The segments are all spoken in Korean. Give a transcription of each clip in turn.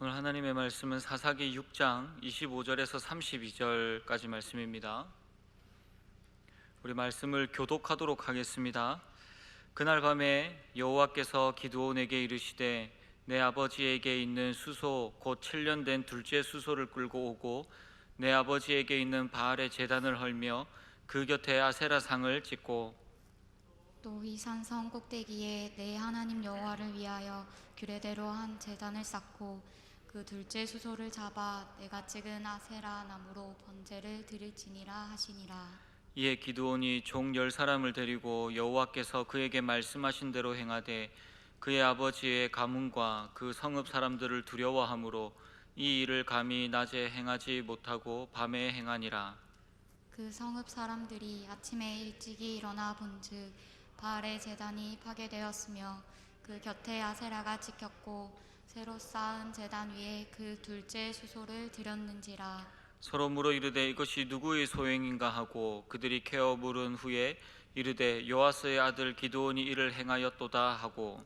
오늘 하나님의 말씀은 사사기 6장 25절에서 32절까지 말씀입니다. 우리 말씀을 교독하도록 하겠습니다. 그날 밤에 여호와께서 기드온에게 이르시되 내 아버지에게 있는 수소 곧 7년 된 둘째 수소를 끌고 오고 내 아버지에게 있는 바알의 제단을 헐며 그 곁에 아세라 상을 짓고 또 이 산 성 꼭대기에 내 하나님 여호와를 위하여 규례대로 한 제단을 쌓고 그 둘째 수소를 잡아 내가 찍은 아세라 나무로 번제를 드릴지니라 하시니라. 이에 기드온이 종 열 사람을 데리고 여호와께서 그에게 말씀하신 대로 행하되 그의 아버지의 가문과 그 성읍 사람들을 두려워하므로 이 일을 감히 낮에 행하지 못하고 밤에 행하니라. 그 성읍 사람들이 아침에 일찍이 일어나 본즉 바알의 제단이 파괴되었으며 그 곁에 아세라가 찍혔고 새로 쌓은 제단 위에 그 둘째 수소를 드렸는지라. 서로 물어 이르되 이것이 누구의 소행인가 하고 그들이 캐어 물은 후에 이르되 요아스의 아들 기드온이 이를 행하였도다 하고.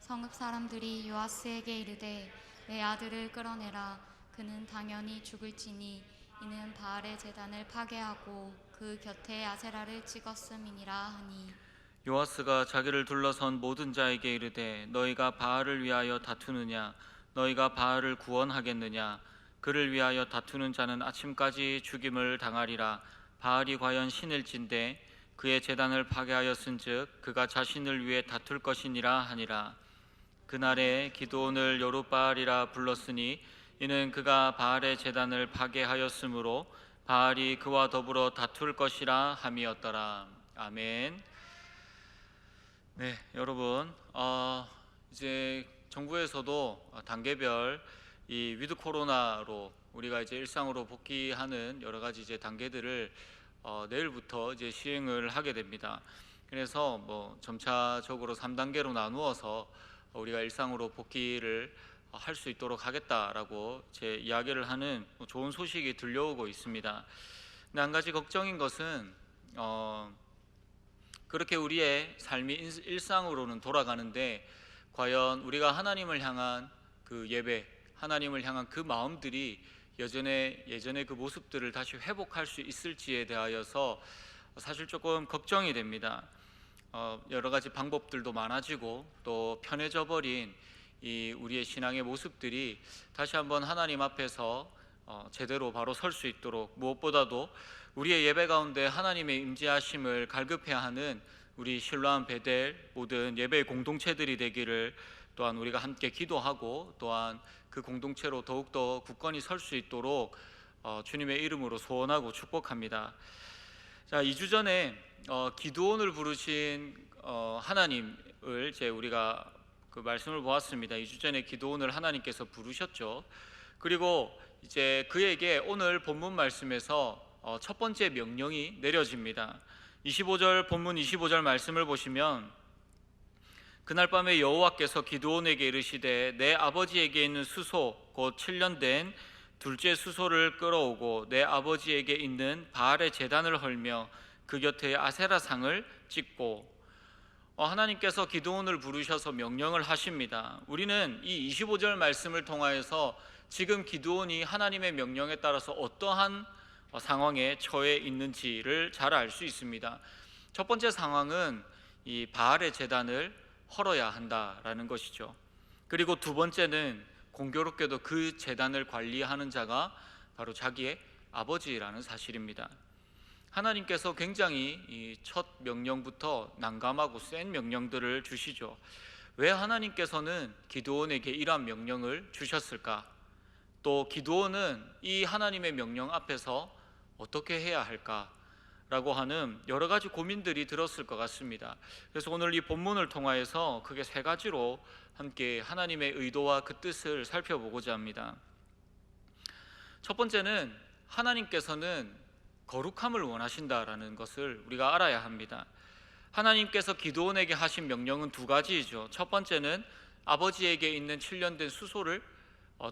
성읍 사람들이 요아스에게 이르되 내 아들을 끌어내라. 그는 당연히 죽을지니 이는 바알의 제단을 파괴하고 그 곁에 아세라를 찍었음이니라 하니 요아스가 자기를 둘러선 모든 자에게 이르되 너희가 바알을 위하여 다투느냐? 너희가 바알을 구원하겠느냐? 그를 위하여 다투는 자는 아침까지 죽임을 당하리라. 바알이 과연 신일진데 그의 재단을 파괴하였은즉 그가 자신을 위해 다툴 것이니라 하니라. 그날에 기도온을 여룻바알이라 불렀으니 이는 그가 바알의 재단을 파괴하였으므로 바알이 그와 더불어 다툴 것이라 함이었더라. 아멘. 네, 여러분, 어, 이제 정부에서도 단계별 이 위드 코로나로 우리가 이제 일상으로 복귀하는 여러 가지 이제 단계들을 어, 내일부터 이제 시행을 하게 됩니다. 그래서 뭐 점차적으로 3단계로 나누어서 우리가 일상으로 복귀를 할 수 있도록 하겠다라고 제 이야기를 하는 좋은 소식이 들려오고 있습니다. 근데 한 가지 걱정인 것은 어, 그렇게 우리의 삶이 일- 일상으로는 돌아가는데 과연 우리가 하나님을 향한 그 예배, 하나님을 향한 그 마음들이 예전에 예전의 그 모습들을 다시 회복할 수 있을지에 대하여서 사실 조금 걱정이 됩니다. 어, 여러 가지 방법들도 많아지고 또 편해져 버린 이 우리의 신앙의 모습들이 다시 한번 하나님 앞에서 어, 제대로 바로 설 수 있도록 무엇보다도 우리의 예배 가운데 하나님의 임재하심을 갈급해야 하는 우리 신뢰한 베델 모든 예배의 공동체들이 되기를 또한 우리가 함께 기도하고 또한 그 공동체로 더욱더 굳건히 설 수 있도록 어, 주님의 이름으로 소원하고 축복합니다. 자, 2주 전에 어, 기도원을 부르신 어, 하나님을 이제 우리가 그 말씀을 보았습니다. 2주 전에 기도원을 하나님께서 부르셨죠. 그리고 이제 그에게 오늘 본문 말씀에서 어, 첫 번째 명령이 내려집니다. 25절 본문 25절 말씀을 보시면 그날 밤에 여호와께서 기드온에게 이르시되 내 아버지에게 있는 수소 곧 7년 된 둘째 수소를 끌어오고 내 아버지에게 있는 바알의 제단을 헐며 그 곁에 아세라 상을 찍고 어, 하나님께서 기드온을 부르셔서 명령을 하십니다. 우리는 이 25절 말씀을 통하여서 지금 기드온이 하나님의 명령에 따라서 어떠한 어, 상황에 처해 있는지를 잘 알 수 있습니다. 첫 번째 상황은 이 바알의 제단을 헐어야 한다라는 것이죠. 그리고 두 번째는 공교롭게도 그 제단을 관리하는 자가 바로 자기의 아버지라는 사실입니다. 하나님께서 굉장히 이첫 명령부터 난감하고 센 명령들을 주시죠. 왜 하나님께서는 기도원에게 이러한 명령을 주셨을까? 또 기도원은 이 하나님의 명령 앞에서 어떻게 해야 할까? 라고 하는 여러 가지 고민들이 들었을 것 같습니다. 그래서 오늘 이 본문을 통하여서 크게 세 가지로 함께 하나님의 의도와 그 뜻을 살펴보고자 합니다. 첫 번째는 하나님께서는 거룩함을 원하신다라는 것을 우리가 알아야 합니다. 하나님께서 기도원에게 하신 명령은 두 가지이죠. 첫 번째는 아버지에게 있는 7년 된 수소를 어,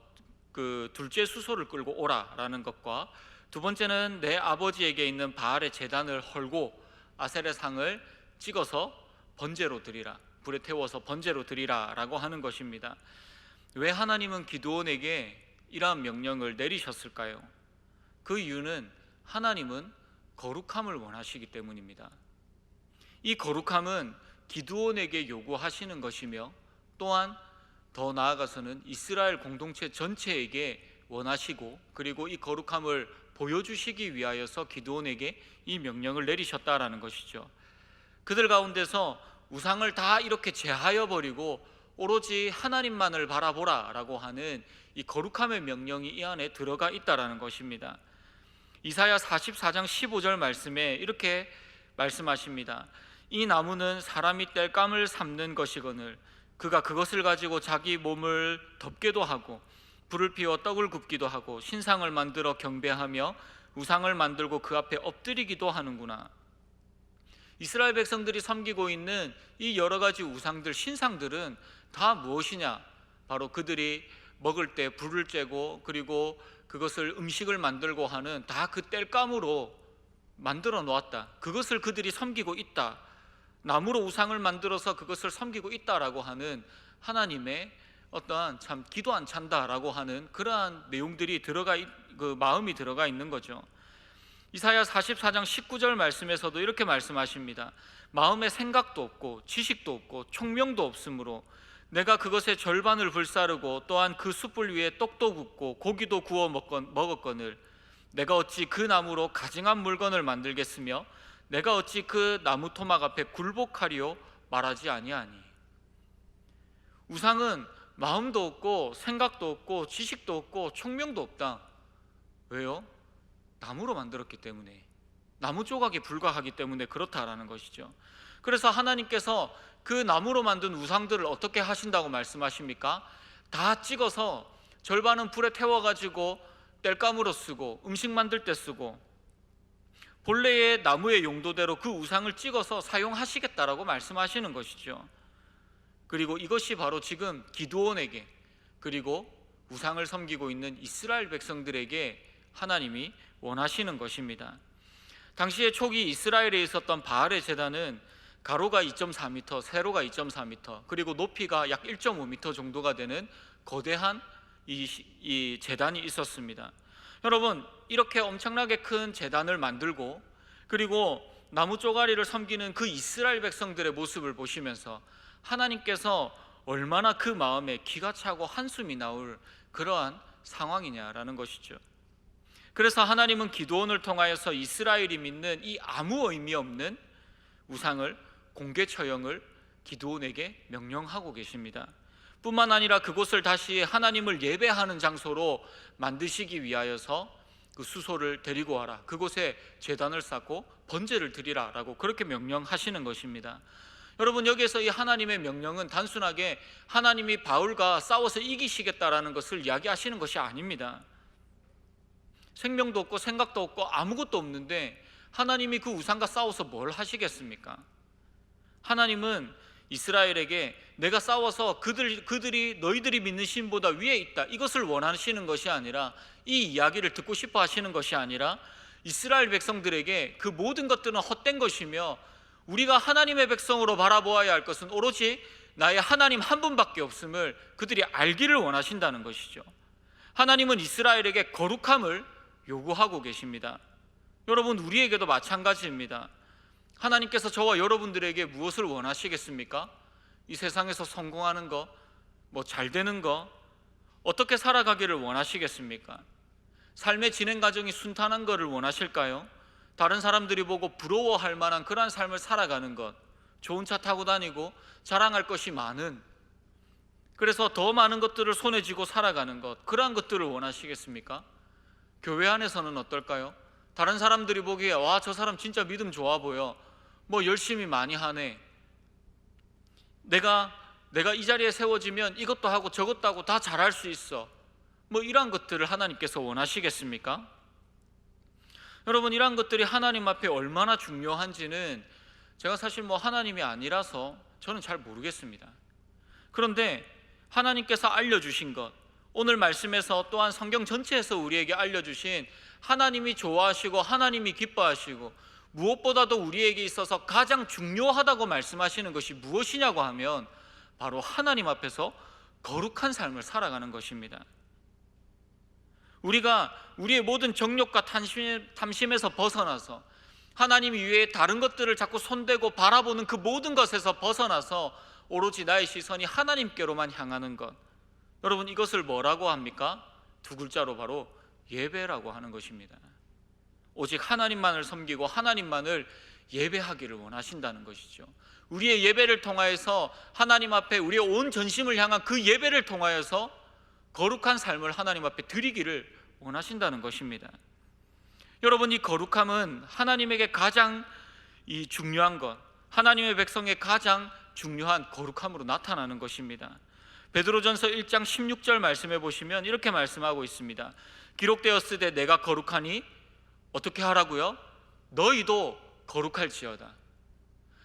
그 둘째 수소를 끌고 오라라는 것과 두 번째는 내 아버지에게 있는 바알의 제단을 헐고 아셀의 상을 찍어서 번제로 드리라 불에 태워서 번제로 드리라라고 하는 것입니다. 왜 하나님은 기도원에게 이러한 명령을 내리셨을까요? 그 이유는 하나님은 거룩함을 원하시기 때문입니다. 이 거룩함은 기드온에게 요구하시는 것이며 또한 더 나아가서는 이스라엘 공동체 전체에게 원하시고 그리고 이 거룩함을 보여주시기 위하여서 기드온에게 이 명령을 내리셨다라는 것이죠. 그들 가운데서 우상을 다 이렇게 제하여 버리고 오로지 하나님만을 바라보라라고 하는 이 거룩함의 명령이 이 안에 들어가 있다라는 것입니다. 이사야 44장 15절 말씀에 이렇게 말씀하십니다. 이 나무는 사람이 땔감을 삼는 것이거늘 그가 그것을 가지고 자기 몸을 덮게도 하고 불을 피워 떡을 굽기도 하고 신상을 만들어 경배하며 우상을 만들고 그 앞에 엎드리기도 하는구나. 이스라엘 백성들이 섬기고 있는 이 여러 가지 우상들 신상들은 다 무엇이냐? 바로 그들이 먹을 때 불을 쬐고 그리고 그것을 음식을 만들고 하는 다그 땔감으로 만들어 놓았다. 그것을 그들이 섬기고 있다. 나무로 우상을 만들어서 그것을 섬기고 있다라고 하는 하나님의 어떠한 참 기도 안 찬다라고 하는 그러한 내용들이 들어가 있- 그 마음이 들어가 있는 거죠. 이사야 44장 19절 말씀에서도 이렇게 말씀하십니다. 마음에 생각도 없고 지식도 없고 총명도 없으므로 내가 그것의 절반을 불사르고 또한 그 숯불 위에 떡도 굽고 고기도 구워 먹건, 먹었거늘 내가 어찌 그 나무로 가증한 물건을 만들겠으며 내가 어찌 그 나무 토막 앞에 굴복하리요 말하지 아니하니 우상은 마음도 없고 생각도 없고 지식도 없고 총명도 없다 왜요? 나무로 만들었기 때문에 나무 조각에 불과하기 때문에 그렇다라는 것이죠. 그래서 하나님께서 그 나무로 만든 우상들을 어떻게 하신다고 말씀하십니까? 다 찍어서 절반은 불에 태워 가지고 땔감으로 쓰고 음식 만들 때 쓰고 본래의 나무의 용도대로 그 우상을 찍어서 사용하시겠다라고 말씀하시는 것이죠. 그리고 이것이 바로 지금 기드온에게 그리고 우상을 섬기고 있는 이스라엘 백성들에게 하나님이 원하시는 것입니다. 당시에 초기 이스라엘에 있었던 바알의 제단은 가로가 2.4m, 세로가 2.4m, 그리고 높이가 약 1.5m 정도가 되는 거대한 이, 시- 이 제단이 있었습니다. 여러분, 이렇게 엄청나게 큰 제단을 만들고 그리고 나무 쪼가리를 섬기는 그 이스라엘 백성들의 모습을 보시면서 하나님께서 얼마나 그 마음에 기가 차고 한숨이 나올 그러한 상황이냐라는 것이죠. 그래서 하나님은 기도원을 통하여서 이스라엘이 믿는 이 아무 의미 없는 우상을 공개 처형을 기도원에게 명령하고 계십니다. 뿐만 아니라 그곳을 다시 하나님을 예배하는 장소로 만드시기 위하여서 그 수소를 데리고 와라. 그곳에 제단을 쌓고 번제를 드리라라고 그렇게 명령하시는 것입니다. 여러분 여기에서 이 하나님의 명령은 단순하게 하나님이 바울과 싸워서 이기시겠다라는 것을 이야기하시는 것이 아닙니다. 생명도 없고 생각도 없고 아무것도 없는데 하나님이 그 우상과 싸워서 뭘 하시겠습니까? 하나님은 이스라엘에게 내가 싸워서 그들 그들이 너희들이 믿는 신보다 위에 있다. 이것을 원하시는 것이 아니라 이 이야기를 듣고 싶어 하시는 것이 아니라 이스라엘 백성들에게 그 모든 것들은 헛된 것이며 우리가 하나님의 백성으로 바라보아야 할 것은 오로지 나의 하나님 한 분밖에 없음을 그들이 알기를 원하신다는 것이죠. 하나님은 이스라엘에게 거룩함을 요구하고 계십니다. 여러분 우리에게도 마찬가지입니다. 하나님께서 저와 여러분들에게 무엇을 원하시겠습니까? 이 세상에서 성공하는 거, 뭐 잘 되는 거, 어떻게 살아가기를 원하시겠습니까? 삶의 진행 과정이 순탄한 것을 원하실까요? 다른 사람들이 보고 부러워할 만한 그러한 삶을 살아가는 것, 좋은 차 타고 다니고 자랑할 것이 많은 그래서 더 많은 것들을 손에 쥐고 살아가는 것, 그러한 것들을 원하시겠습니까? 교회 안에서는 어떨까요? 다른 사람들이 보기에 와 저 사람 진짜 믿음 좋아 보여. 뭐 열심히 많이 하네. 내가 내가 이 자리에 세워지면 이것도 하고 저것도 하고 다 잘할 수 있어. 뭐 이러한 것들을 하나님께서 원하시겠습니까? 여러분 이러한 것들이 하나님 앞에 얼마나 중요한지는 제가 사실 뭐 하나님이 아니라서 저는 잘 모르겠습니다. 그런데 하나님께서 알려주신 것, 오늘 말씀에서 또한 성경 전체에서 우리에게 알려주신 하나님이 좋아하시고 하나님이 기뻐하시고 무엇보다도 우리에게 있어서 가장 중요하다고 말씀하시는 것이 무엇이냐고 하면 바로 하나님 앞에서 거룩한 삶을 살아가는 것입니다. 우리가 우리의 모든 정욕과 탐심, 탐심 에서 벗어나서 하나님 이외에 다른 것들을 자꾸 손대고 바라보는 그 모든 것에서 벗어나서 오로지 나의 시선이 하나님께로만 향하는 것. 여러분 이것을 뭐라고 합니까? 두 글자로 바로 예배라고 하는 것입니다. 오직 하나님만을 섬기고 하나님만을 예배하기를 원하신다는 것이죠. 우리의 예배를 통하여서 하나님 앞에 우리의 온 전심을 향한 그 예배를 통하여서 거룩한 삶을 하나님 앞에 드리기를 원하신다는 것입니다. 여러분 이 거룩함은 하나님에게 가장 이 중요한 것, 하나님의 백성의 가장 중요한 거룩함으로 나타나는 것입니다. 베드로전서 1장 16절 말씀해 보시면 이렇게 말씀하고 있습니다. 기록되었으되 내가 거룩하니 어떻게 하라고요? 너희도 거룩할지어다.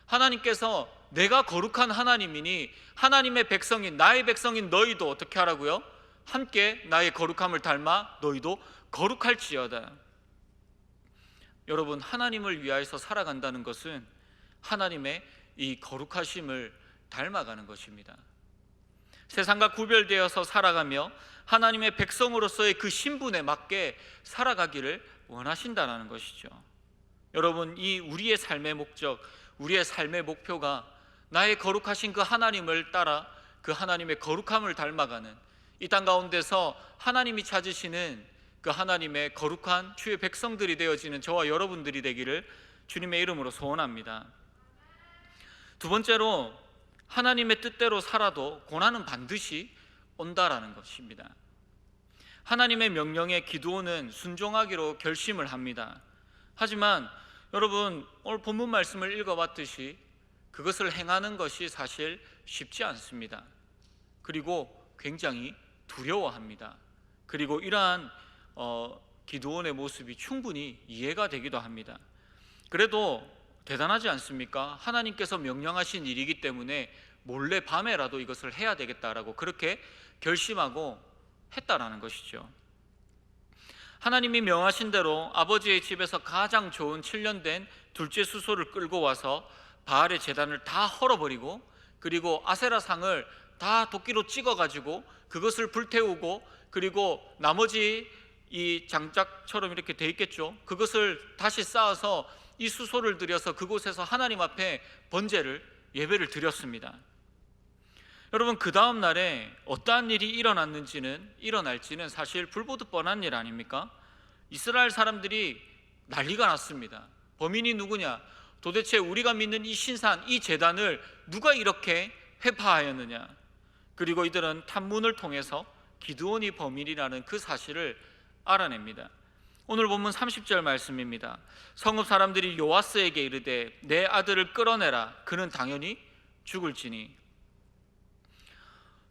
하나님께서 내가 거룩한 하나님이니 하나님의 백성인 나의 백성인 너희도 어떻게 하라고요? 함께 나의 거룩함을 닮아 너희도 거룩할지어다. 여러분 하나님을 위하여서 살아간다는 것은 하나님의 이 거룩하심을 닮아가는 것입니다. 세상과 구별되어서 살아가며 하나님의 백성으로서의 그 신분에 맞게 살아가기를 원하신다는 것이죠. 여러분 이 우리의 삶의 목적, 우리의 삶의 목표가 나의 거룩하신 그 하나님을 따라 그 하나님의 거룩함을 닮아가는 이 땅 가운데서 하나님이 찾으시는 그 하나님의 거룩한 주의 백성들이 되어지는 저와 여러분들이 되기를 주님의 이름으로 소원합니다. 두 번째로 하나님의 뜻대로 살아도 고난은 반드시 온다라는 것입니다. 하나님의 명령에 기도는 순종하기로 결심을 합니다. 하지만 여러분 오늘 본문 말씀을 읽어봤듯이 그것을 행하는 것이 사실 쉽지 않습니다. 그리고 굉장히 두려워합니다. 그리고 이러한 어, 기도원의 모습이 충분히 이해가 되기도 합니다. 그래도 대단하지 않습니까? 하나님께서 명령하신 일이기 때문에 몰래 밤에라도 이것을 해야 되겠다라고 그렇게 결심하고 했다라는 것이죠. 하나님이 명하신 대로 아버지의 집에서 가장 좋은 7년 된 둘째 수소를 끌고 와서 바알의 재단을 다 헐어버리고 그리고 아세라 상을 다 도끼로 찍어 가지고 그것을 불태우고 그리고 나머지 이 장작처럼 이렇게 돼 있겠죠. 그것을 다시 쌓아서 이 수소를 들여서 그곳에서 하나님 앞에 번제를 예배를 드렸습니다. 여러분 그 다음 날에 어떠한 일이 일어났는지는 일어날지는 사실 불보듯 뻔한 일 아닙니까? 이스라엘 사람들이 난리가 났습니다. 범인이 누구냐? 도대체 우리가 믿는 이 신산, 이 재단을 누가 이렇게 회파하였느냐? 그리고 이들은 탐문을 통해서 기드온이 범인이라는 그 사실을 알아냅니다. 오늘 본문 30절 말씀입니다. 성읍 사람들이 요아스에게 이르되 내 아들을 끌어내라. 그는 당연히 죽을지니.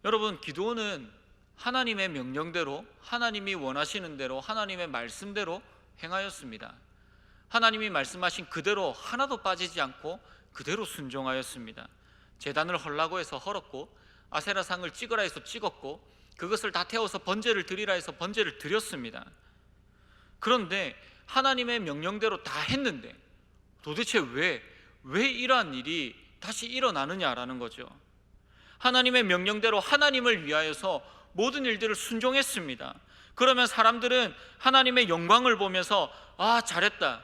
여러분 기도는 하나님의 명령대로 하나님이 원하시는 대로 하나님의 말씀대로 행하였습니다. 하나님이 말씀하신 그대로 하나도 빠지지 않고 그대로 순종하였습니다. 재단을 헐라고 해서 헐었고 아세라상을 찍으라 해서 찍었고 그것을 다 태워서 번제를 드리라 해서 번제를 드렸습니다. 그런데 하나님의 명령대로 다 했는데 도대체 왜, 왜 이러한 일이 다시 일어나느냐라는 거죠. 하나님의 명령대로 하나님을 위하여서 모든 일들을 순종했습니다. 그러면 사람들은 하나님의 영광을 보면서 아, 잘했다.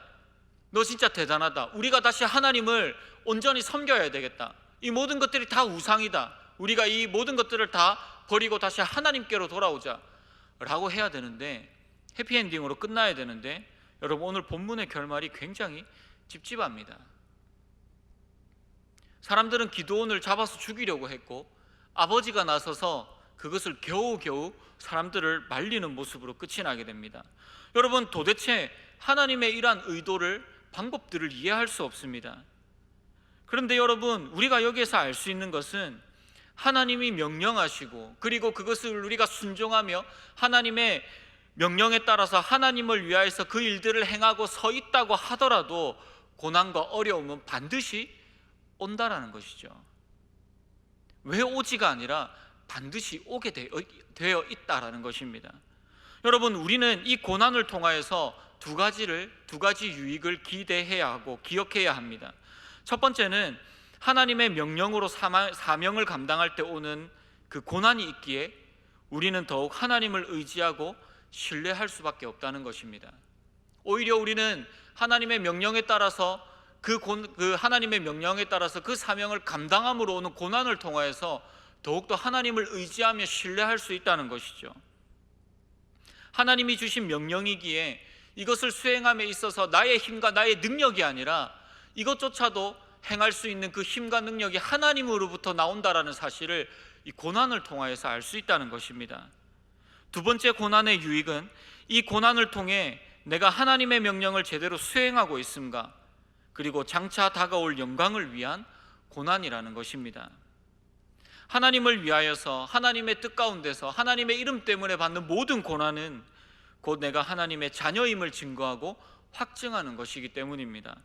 너 진짜 대단하다. 우리가 다시 하나님을 온전히 섬겨야 되겠다. 이 모든 것들이 다 우상이다. 우리가 이 모든 것들을 다 버리고 다시 하나님께로 돌아오자. 라고 해야 되는데 해피엔딩으로 끝나야 되는데 여러분 오늘 본문의 결말이 굉장히 찝찝합니다. 사람들은 기도원을 잡아서 죽이려고 했고 아버지가 나서서 그것을 겨우겨우 사람들을 말리는 모습으로 끝이 나게 됩니다. 여러분 도대체 하나님의 이러한 의도를 방법들을 이해할 수 없습니다. 그런데 여러분 우리가 여기에서 알 수 있는 것은 하나님이 명령하시고 그리고 그것을 우리가 순종하며 하나님의 명령에 따라서 하나님을 위하여서 그 일들을 행하고 서 있다고 하더라도 고난과 어려움은 반드시 온다라는 것이죠. 왜 오지가 아니라 반드시 오게 되어 있다라는 것입니다. 여러분 우리는 이 고난을 통하여서 두 가지를 두 가지 유익을 기대해야 하고 기억해야 합니다. 첫 번째는 하나님의 명령으로 사명을 감당할 때 오는 그 고난이 있기에 우리는 더욱 하나님을 의지하고 신뢰할 수밖에 없다는 것입니다. 오히려 우리는 하나님의 명령에 따라서 그, 고, 그 하나님의 명령에 따라서 그 사명을 감당함으로 오는 고난을 통하여서 더욱더 하나님을 의지하며 신뢰할 수 있다는 것이죠. 하나님이 주신 명령이기에 이것을 수행함에 있어서 나의 힘과 나의 능력이 아니라 이것조차도 행할 수 있는 그 힘과 능력이 하나님으로부터 나온다라는 사실을 이 고난을 통하여서 알 수 있다는 것입니다. 두 번째 고난의 유익은 이 고난을 통해 내가 하나님의 명령을 제대로 수행하고 있음과 그리고 장차 다가올 영광을 위한 고난이라는 것입니다. 하나님을 위하여서 하나님의 뜻 가운데서 하나님의 이름 때문에 받는 모든 고난은 곧 내가 하나님의 자녀임을 증거하고 확증하는 것이기 때문입니다.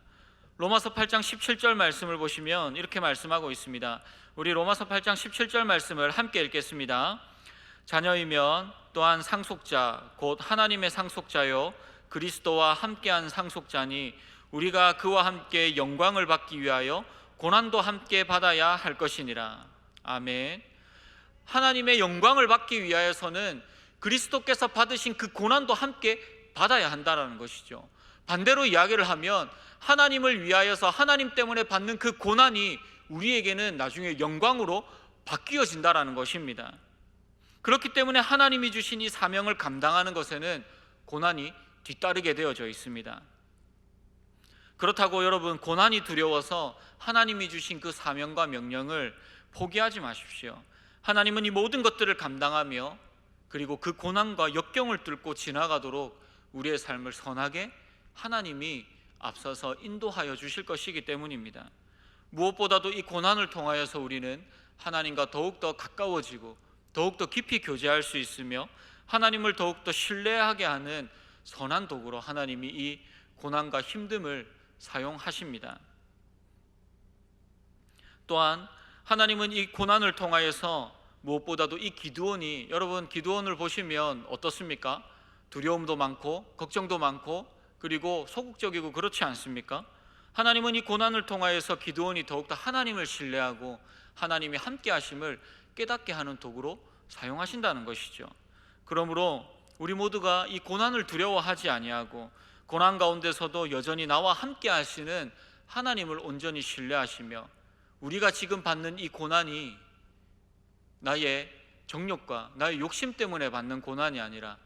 로마서 8장 17절 말씀을 보시면 이렇게 말씀하고 있습니다. 우리 로마서 8장 17절 말씀을 함께 읽겠습니다. 자녀이면 또한 상속자 곧 하나님의 상속자요 그리스도와 함께한 상속자니 우리가 그와 함께 영광을 받기 위하여 고난도 함께 받아야 할 것이니라. 아멘. 하나님의 영광을 받기 위하여서는 그리스도께서 받으신 그 고난도 함께 받아야 한다라는 것이죠. 반대로 이야기를 하면 하나님을 위하여서 하나님 때문에 받는 그 고난이 우리에게는 나중에 영광으로 바뀌어진다라는 것입니다. 그렇기 때문에 하나님이 주신 이 사명을 감당하는 것에는 고난이 뒤따르게 되어져 있습니다. 그렇다고 여러분 고난이 두려워서 하나님이 주신 그 사명과 명령을 포기하지 마십시오. 하나님은 이 모든 것들을 감당하며 그리고 그 고난과 역경을 뚫고 지나가도록 우리의 삶을 선하게 하나님이 앞서서 인도하여 주실 것이기 때문입니다. 무엇보다도 이 고난을 통하여서 우리는 하나님과 더욱더 가까워지고 더욱더 깊이 교제할 수 있으며 하나님을 더욱더 신뢰하게 하는 선한 도구로 하나님이 이 고난과 힘듦을 사용하십니다. 또한 하나님은 이 고난을 통하여서 무엇보다도 이 기드온이 여러분 기드온을 보시면 어떻습니까? 두려움도 많고 걱정도 많고 그리고 소극적이고 그렇지 않습니까? 하나님은 이 고난을 통하여서 기드온이 더욱더 하나님을 신뢰하고 하나님이 함께 하심을 깨닫게 하는 도구로 사용하신다는 것이죠. 그러므로 우리 모두가 이 고난을 두려워하지 아니하고 고난 가운데서도 여전히 나와 함께 하시는 하나님을 온전히 신뢰하시며 우리가 지금 받는 이 고난이 나의 정욕과 나의 욕심 때문에 받는 고난이 아니라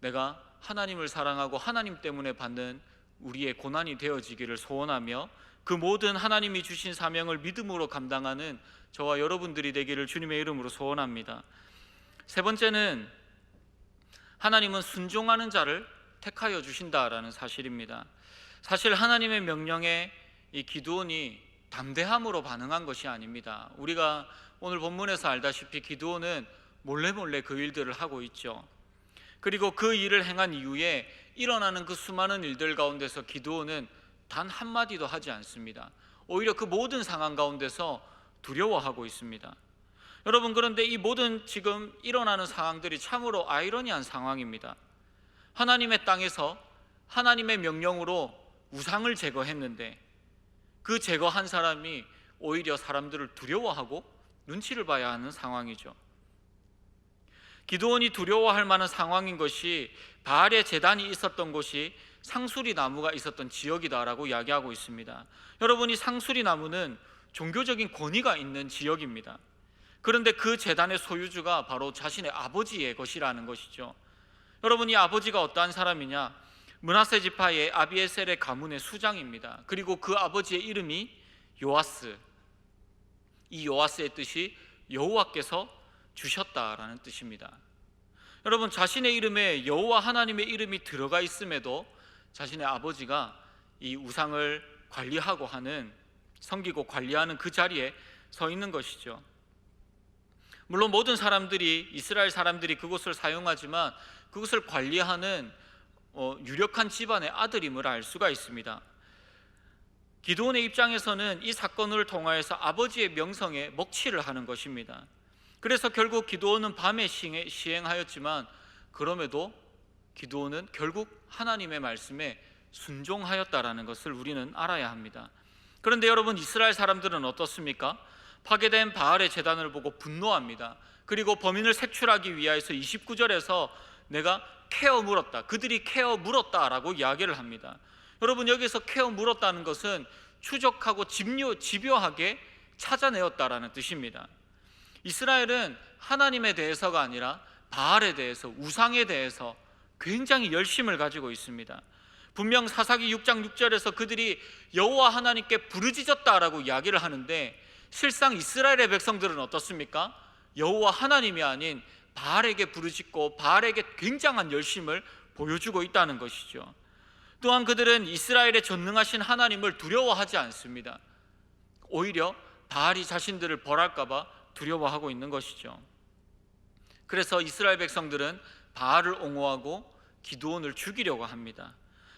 내가 하나님을 사랑하고 하나님 때문에 받는 우리의 고난이 되어지기를 소원하며 그 모든 하나님이 주신 사명을 믿음으로 감당하는 저와 여러분들이 되기를 주님의 이름으로 소원합니다. 세 번째는 하나님은 순종하는 자를 택하여 주신다라는 사실입니다. 사실 하나님의 명령에 이 기도원이 담대함으로 반응한 것이 아닙니다. 우리가 오늘 본문에서 알다시피 기도원은 몰래 몰래 그 일들을 하고 있죠. 그리고 그 일을 행한 이후에 일어나는 그 수많은 일들 가운데서 기도원은 단 한마디도 하지 않습니다. 오히려 그 모든 상황 가운데서 두려워하고 있습니다. 여러분 그런데 이 모든 지금 일어나는 상황들이 참으로 아이러니한 상황입니다. 하나님의 땅에서 하나님의 명령으로 우상을 제거했는데 그 제거한 사람이 오히려 사람들을 두려워하고 눈치를 봐야 하는 상황이죠. 기도원이 두려워할 만한 상황인 것이 바알의 재단이 있었던 곳이 상수리 나무가 있었던 지역이다라고 이야기하고 있습니다. 여러분이 상수리 나무는 종교적인 권위가 있는 지역입니다. 그런데 그 재단의 소유주가 바로 자신의 아버지의 것이라는 것이죠. 여러분이 아버지가 어떠한 사람이냐? 문하세 지파의 아비에셀의 가문의 수장입니다. 그리고 그 아버지의 이름이 요아스. 이 요아스의 뜻이 여호와께서 주셨다라는 뜻입니다. 여러분 자신의 이름에 여호와 하나님의 이름이 들어가 있음에도 자신의 아버지가 이 우상을 관리하고 하는 섬기고 관리하는 그 자리에 서 있는 것이죠. 물론 모든 사람들이 이스라엘 사람들이 그곳을 사용하지만 그것을 관리하는 어, 유력한 집안의 아들임을 알 수가 있습니다. 기도원의 입장에서는 이 사건을 통하여서 아버지의 명성에 먹칠을 하는 것입니다. 그래서 결국 기도원은 밤에 시행하였지만 그럼에도 기도원은 결국 하나님의 말씀에 순종하였다라는 것을 우리는 알아야 합니다. 그런데 여러분 이스라엘 사람들은 어떻습니까? 파괴된 바알의 재단을 보고 분노합니다. 그리고 범인을 색출하기 위하여서 29절에서 내가 케어 물었다. 그들이 케어 물었다라고 이야기를 합니다. 여러분 여기서 케어 물었다는 것은 추적하고 집요, 집요하게 찾아내었다라는 뜻입니다. 이스라엘은 하나님에 대해서가 아니라 바알에 대해서 우상에 대해서 굉장히 열심을 가지고 있습니다. 분명 사사기 6장 6절에서 그들이 여호와 하나님께 부르짖었다라고 이야기를 하는데 실상 이스라엘의 백성들은 어떻습니까? 여호와 하나님이 아닌 바알에게 부르짖고 바알에게 굉장한 열심을 보여주고 있다는 것이죠. 또한 그들은 이스라엘의 전능하신 하나님을 두려워하지 않습니다. 오히려 바알이 자신들을 벌할까봐 두려워하고 있는 것이죠. 그래서 이스라엘 백성들은 바알을 옹호하고 기드온을 죽이려고 합니다.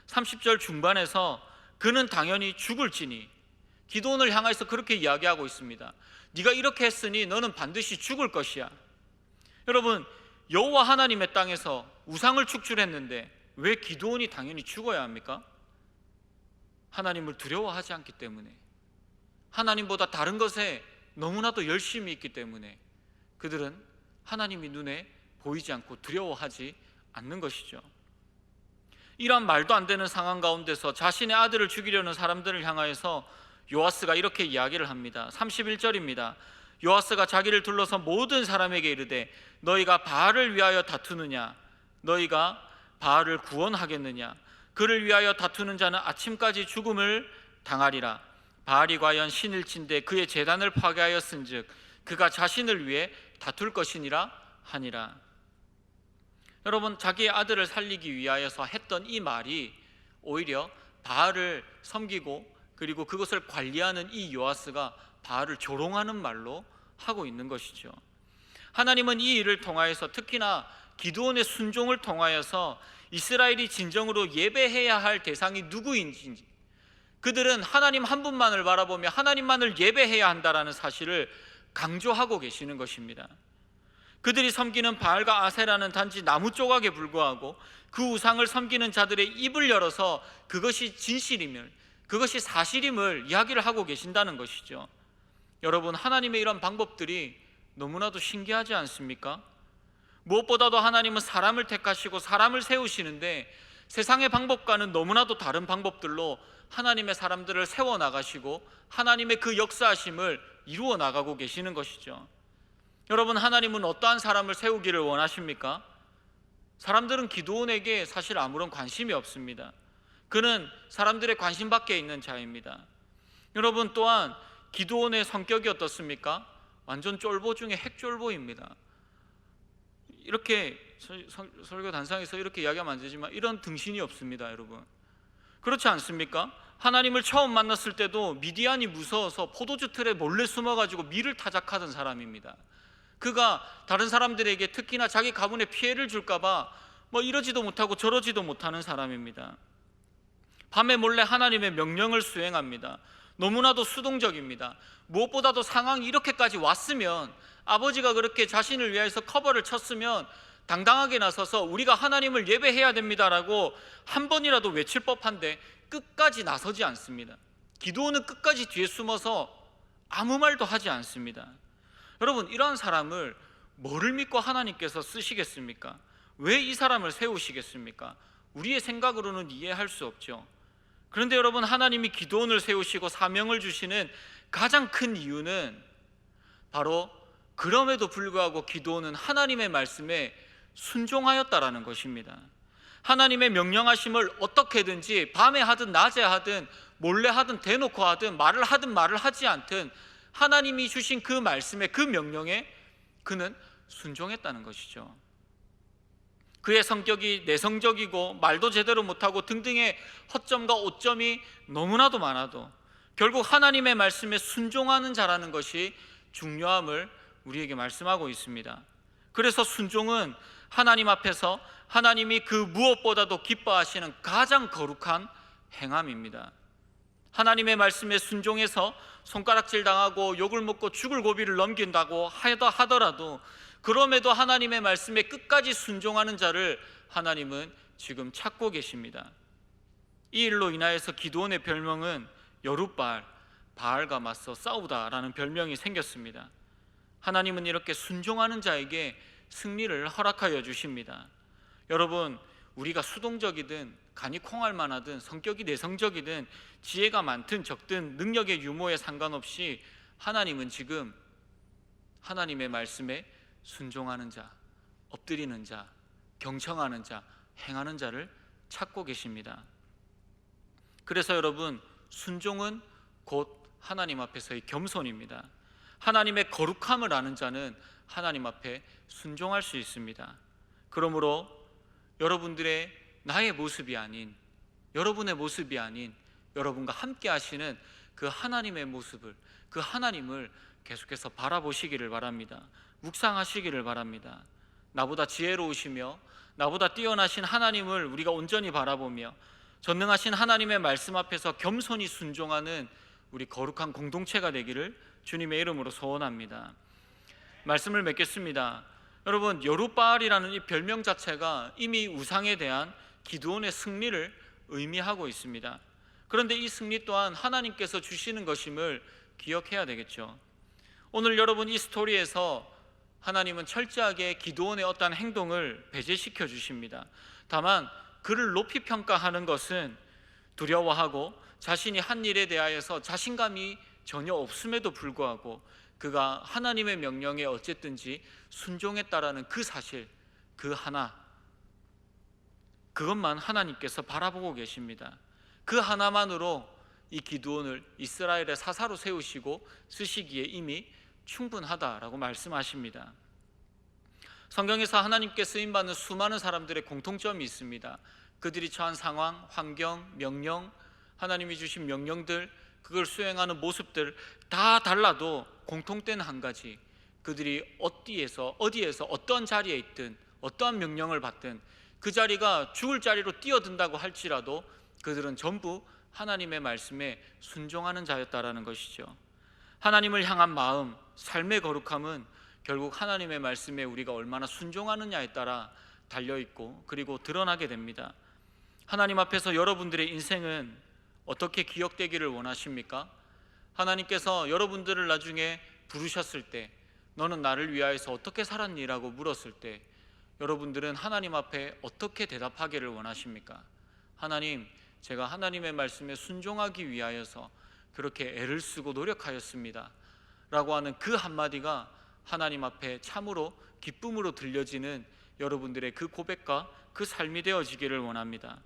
30절 중반에서 그는 당연히 죽을지니 기도원을 향해서 그렇게 이야기하고 있습니다. 네가 이렇게 했으니 너는 반드시 죽을 것이야. 여러분 여호와 하나님의 땅에서 우상을 축출했는데 왜 기도원이 당연히 죽어야 합니까? 하나님을 두려워하지 않기 때문에 하나님보다 다른 것에 너무나도 열심히 있기 때문에 그들은 하나님이 눈에 보이지 않고 두려워하지 않는 것이죠. 이러한 말도 안 되는 상황 가운데서 자신의 아들을 죽이려는 사람들을 향하여서 요아스가 이렇게 이야기를 합니다. 31절입니다. 요아스가 자기를 둘러서 모든 사람에게 이르되 너희가 바알을 위하여 다투느냐 너희가 바알을 구원하겠느냐 그를 위하여 다투는 자는 아침까지 죽음을 당하리라 바알이 과연 신일친데 그의 재단을 파괴하였은즉 그가 자신을 위해 다툴 것이니라 하니라 여러분 자기의 아들을 살리기 위하여서 했던 이 말이 오히려 바알을 섬기고 그리고 그것을 관리하는 이 요아스가 바알을 조롱하는 말로 하고 있는 것이죠. 하나님은 이 일을 통하여서 특히나 기드온의 순종을 통하여서 이스라엘이 진정으로 예배해야 할 대상이 누구인지 그들은 하나님 한 분만을 바라보며 하나님만을 예배해야 한다라는 사실을 강조하고 계시는 것입니다. 그들이 섬기는 바알과 아세라는 단지 나무 조각에 불과하고 그 우상을 섬기는 자들의 입을 열어서 그것이 진실임을 그것이 사실임을 이야기를 하고 계신다는 것이죠. 여러분 하나님의 이런 방법들이 너무나도 신기하지 않습니까? 무엇보다도 하나님은 사람을 택하시고 사람을 세우시는데 세상의 방법과는 너무나도 다른 방법들로 하나님의 사람들을 세워 나가시고 하나님의 그 역사하심을 이루어 나가고 계시는 것이죠. 여러분 하나님은 어떠한 사람을 세우기를 원하십니까? 사람들은 기도원에게 사실 아무런 관심이 없습니다. 그는 사람들의 관심 밖에 있는 자입니다. 여러분 또한 기도원의 성격이 어떻습니까? 완전 쫄보 중에 핵쫄보입니다. 이렇게 설교 단상에서 이렇게 이야기하면 안 되지만 이런 등신이 없습니다, 여러분. 그렇지 않습니까? 하나님을 처음 만났을 때도 미디안이 무서워서 포도주 틀에 몰래 숨어가지고 밀을 타작하던 사람입니다. 그가 다른 사람들에게 특히나 자기 가문에 피해를 줄까봐 뭐 이러지도 못하고 저러지도 못하는 사람입니다. 밤에 몰래 하나님의 명령을 수행합니다. 너무나도 수동적입니다. 무엇보다도 상황이 이렇게까지 왔으면 아버지가 그렇게 자신을 위해서 커버를 쳤으면 당당하게 나서서 우리가 하나님을 예배해야 됩니다라고 한 번이라도 외칠 법한데 끝까지 나서지 않습니다. 기도는 끝까지 뒤에 숨어서 아무 말도 하지 않습니다. 여러분 이런 사람을 뭐를 믿고 하나님께서 쓰시겠습니까? 왜 이 사람을 세우시겠습니까? 우리의 생각으로는 이해할 수 없죠. 그런데 여러분 하나님이 기도원을 세우시고 사명을 주시는 가장 큰 이유는 바로 그럼에도 불구하고 기도원은 하나님의 말씀에 순종하였다라는 것입니다. 하나님의 명령하심을 어떻게든지 밤에 하든 낮에 하든 몰래 하든 대놓고 하든 말을 하든 말을 하지 않든 하나님이 주신 그 말씀에 그 명령에 그는 순종했다는 것이죠. 그의 성격이 내성적이고 말도 제대로 못하고 등등의 허점과 오점이 너무나도 많아도 결국 하나님의 말씀에 순종하는 자라는 것이 중요함을 우리에게 말씀하고 있습니다. 그래서 순종은 하나님 앞에서 하나님이 그 무엇보다도 기뻐하시는 가장 거룩한 행함입니다. 하나님의 말씀에 순종해서 손가락질 당하고 욕을 먹고 죽을 고비를 넘긴다고 하더라도 그럼에도 하나님의 말씀에 끝까지 순종하는 자를 하나님은 지금 찾고 계십니다. 이 일로 인하여서 기도원의 별명은 여룻발 바알과 맞서 싸우다라는 별명이 생겼습니다. 하나님은 이렇게 순종하는 자에게 승리를 허락하여 주십니다. 여러분, 우리가 수동적이든 간이 콩알 만하든 성격이 내성적이든 지혜가 많든 적든 능력의 유무에 상관없이 하나님은 지금 하나님의 말씀에 순종하는 자, 엎드리는 자, 경청하는 자, 행하는 자를 찾고 계십니다. 그래서 여러분, 순종은 곧 하나님 앞에서의 겸손입니다. 하나님의 거룩함을 아는 자는 하나님 앞에 순종할 수 있습니다. 그러므로 여러분들의 나의 모습이 아닌 여러분의 모습이 아닌 여러분과 함께 하시는 그 하나님의 모습을 그 하나님을 계속해서 바라보시기를 바랍니다. 묵상하시기를 바랍니다. 나보다 지혜로우시며 나보다 뛰어나신 하나님을 우리가 온전히 바라보며 전능하신 하나님의 말씀 앞에서 겸손히 순종하는 우리 거룩한 공동체가 되기를 주님의 이름으로 소원합니다. 말씀을 맺겠습니다. 여러분 여룻바알이라는 이 별명 자체가 이미 우상에 대한 기드온의 승리를 의미하고 있습니다. 그런데 이 승리 또한 하나님께서 주시는 것임을 기억해야 되겠죠. 오늘 여러분 이 스토리에서 하나님은 철저하게 기드온의 어떠한 행동을 배제시켜 주십니다. 다만 그를 높이 평가하는 것은 두려워하고 자신이 한 일에 대하여서 자신감이 전혀 없음에도 불구하고 그가 하나님의 명령에 어쨌든지 순종했다라는 그 사실 그 하나 그것만 하나님께서 바라보고 계십니다. 그 하나만으로 이 기드온을 이스라엘의 사사로 세우시고 쓰시기에 이미 충분하다라고 말씀하십니다. 성경에서 하나님께 쓰임 받는 수많은 사람들의 공통점이 있습니다. 그들이 처한 상황, 환경, 명령, 하나님이 주신 명령들, 그걸 수행하는 모습들 다 달라도 공통된 한 가지. 그들이 어디에서 어디에서 어떤 자리에 있든 어떠한 명령을 받든 그 자리가 죽을 자리로 뛰어든다고 할지라도 그들은 전부 하나님의 말씀에 순종하는 자였다라는 것이죠. 하나님을 향한 마음, 삶의 거룩함은 결국 하나님의 말씀에 우리가 얼마나 순종하느냐에 따라 달려 있고 그리고 드러나게 됩니다. 하나님 앞에서 여러분들의 인생은 어떻게 기억되기를 원하십니까? 하나님께서 여러분들을 나중에 부르셨을 때 너는 나를 위하여서 어떻게 살았니라고 물었을 때 여러분들은 하나님 앞에 어떻게 대답하기를 원하십니까? 하나님, 제가 하나님의 말씀에 순종하기 위하여서 그렇게 애를 쓰고 노력하였습니다. 라고 하는 그 한마디가 하나님 앞에 참으로 기쁨으로 들려지는 여러분들의 그 고백과 그 삶이 되어지기를 원합니다.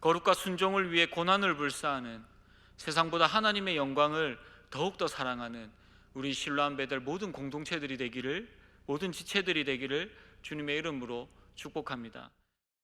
거룩과 순종을 위해 고난을 불사하는 세상보다 하나님의 영광을 더욱더 사랑하는 우리 신라한 배들 모든 공동체들이 되기를 모든 지체들이 되기를 주님의 이름으로 축복합니다.